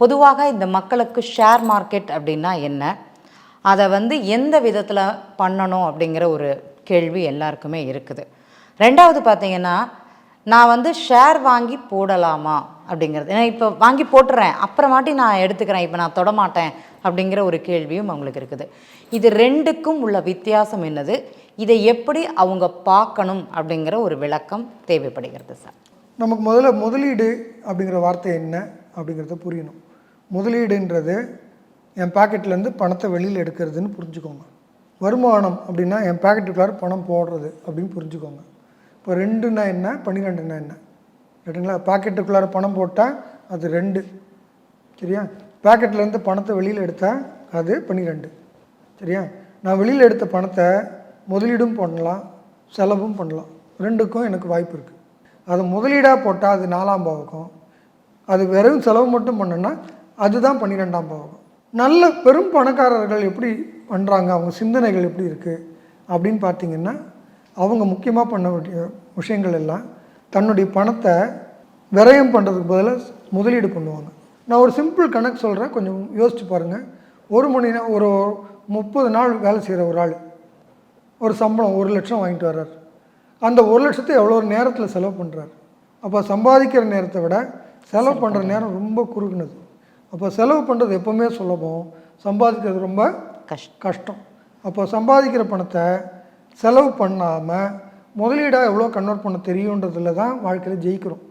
பொதுவாக இந்த மக்களுக்கு ஷேர் மார்க்கெட் அப்படின்னா என்ன? அதை வந்து எந்த விதத்தில் பண்ணணும் அப்படிங்கிற ஒரு கேள்வி எல்லாருக்குமே இருக்குது. ரெண்டாவது பார்த்தீங்கன்னா நான் வந்து ஷேர் வாங்கி போடலாமா அப்படிங்கிறது. ஏன்னா இப்போ வாங்கி போட்டுறேன் அப்புறமாட்டி நான் எடுத்துக்கிறேன் இப்போ நான் தொடமாட்டேன் அப்படிங்கிற ஒரு கேள்வியும் அவங்களுக்கு இருக்குது. இது ரெண்டுக்கும் உள்ள வித்தியாசம் என்னது? இதை எப்படி அவங்க பார்க்கணும் அப்படிங்கிற ஒரு விளக்கம் தேவைப்படுகிறது சார். நமக்கு முதல்ல முதலீடு அப்படிங்கிற வார்த்தை என்ன அப்படிங்கிறத புரியணும். முதலீடுன்றது என் பாக்கெட்லேருந்து பணத்தை வெளியில் எடுக்கிறதுன்னு புரிஞ்சுக்கோங்க. வருமானம் அப்படின்னா என் பாக்கெட்டுக்குள்ளார பணம் போடுறது அப்படின்னு புரிஞ்சுக்கோங்க. இப்போ ரெண்டுன்னா என்ன? பன்னிரெண்டுன்னா என்ன? ரைட்டுங்களா பாக்கெட்டுக்குள்ளார பணம் போட்டால் அது ரெண்டு. சரியா? பாக்கெட்லேருந்து பணத்தை வெளியில் எடுத்தால் அது பன்னிரெண்டு. சரியா? நான் வெளியில் எடுத்த பணத்தை முதலீடும் பண்ணலாம் செலவும் பண்ணலாம். ரெண்டுக்கும் எனக்கு வாய்ப்பு இருக்குது அது முதலீடாக போட்டால் அது நாலாம் பாவக்கும் அது வெறும் செலவு மட்டும் பண்ணேன்னா அதுதான் பன்னிரெண்டாம் பாவகம். நல்ல பெரும் பணக்காரர்கள் எப்படி பண்ணுறாங்க அவங்க சிந்தனைகள் எப்படி இருக்குது அப்படின்னு பார்த்தீங்கன்னா அவங்க முக்கியமாக பண்ண வேண்டிய விஷயங்கள் எல்லாம் தன்னுடைய பணத்தை விரயம் பண்ணுறதுக்கு பதிலாக முதலீடு பண்ணுவாங்க. நான் ஒரு சிம்பிள் கணக்கு சொல்கிறேன் கொஞ்சம் யோசிச்சு பாருங்கள் ஒரு மணி நே ஒரு முப்பது நாள் வேலை செய்கிற ஒரு ஆள் ஒரு சம்பளம் ஒரு லட்சம் வாங்கிட்டு வர்றார். அந்த ஒரு லட்சத்தை எவ்வளோ நேரத்தில் செலவு பண்ணுறாரு அப்போ சம்பாதிக்கிற நேரத்தை விட செலவு பண்ணுற நேரம் ரொம்ப குறுகுனது. அப்போ செலவு பண்ணுறது எப்போவுமே சுலபம். சம்பாதிக்கிறது ரொம்ப கஷ்டம் கஷ்டம். அப்போ சம்பாதிக்கிற பணத்தை செலவு பண்ணாமல் முதலீடாக எவ்வளோ கன்வெர்ட் பண்ண தெரியுன்றதுல தான் வாழ்க்கையில் ஜெயிக்கிறோம்.